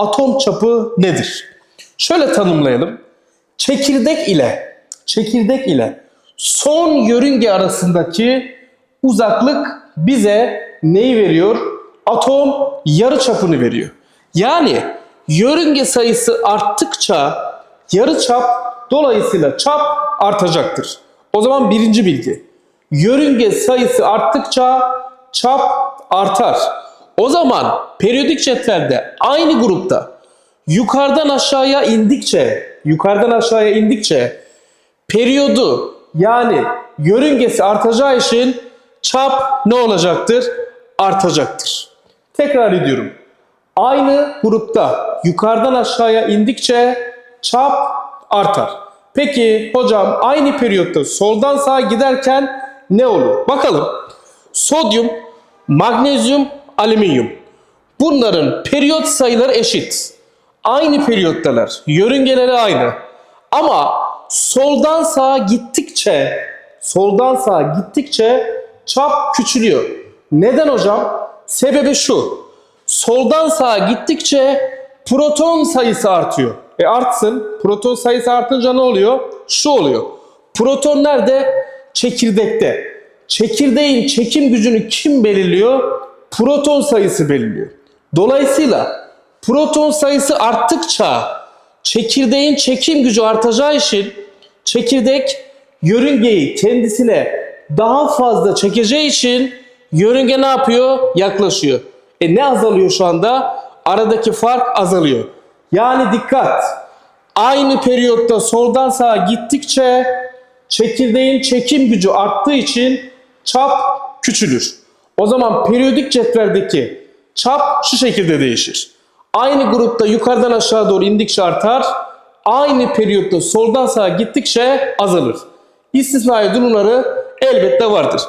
atom çapı nedir? Şöyle tanımlayalım. Çekirdek ile çekirdek ile son yörünge arasındaki uzaklık bize neyi veriyor? Atom yarı çapını veriyor. Yani yörünge sayısı arttıkça yarı çap dolayısıyla çap artacaktır. O zaman birinci bilgi. Yörünge sayısı arttıkça çap artar. O zaman periyodik cetvelde aynı grupta yukarıdan aşağıya indikçe, yukarıdan aşağıya indikçe periyodu yani yörüngesi artacağı için çap ne olacaktır? Artacaktır. Tekrar ediyorum. Aynı grupta yukarıdan aşağıya indikçe çap artar. Peki hocam aynı periyotta soldan sağa giderken ne olur? Bakalım. Sodyum, magnezyum, alüminyum. Bunların periyot sayıları eşit. Aynı periyottalar. Yörüngeleri aynı. Ama soldan sağa gittikçe soldan sağa gittikçe çap küçülüyor. Neden hocam? Sebebi şu. Soldan sağa gittikçe proton sayısı artıyor. E artsın. Proton sayısı artınca ne oluyor? Şu oluyor. Proton nerede? Çekirdekte. Çekirdeğin çekim gücünü kim belirliyor? Proton sayısı belirliyor. Dolayısıyla proton sayısı arttıkça çekirdeğin çekim gücü artacağı için çekirdek yörüngeyi kendisine daha fazla çekeceği için yörünge ne yapıyor? Yaklaşıyor. E ne azalıyor şu anda? Aradaki fark azalıyor. Yani dikkat. Aynı periyotta soldan sağa gittikçe çekirdeğin çekim gücü arttığı için çap küçülür. O zaman periyodik cetveldeki çap şu şekilde değişir. Aynı grupta yukarıdan aşağı doğru indikçe artar. Aynı periyotta soldan sağa gittikçe azalır. İstisnai durumları elbette vardır.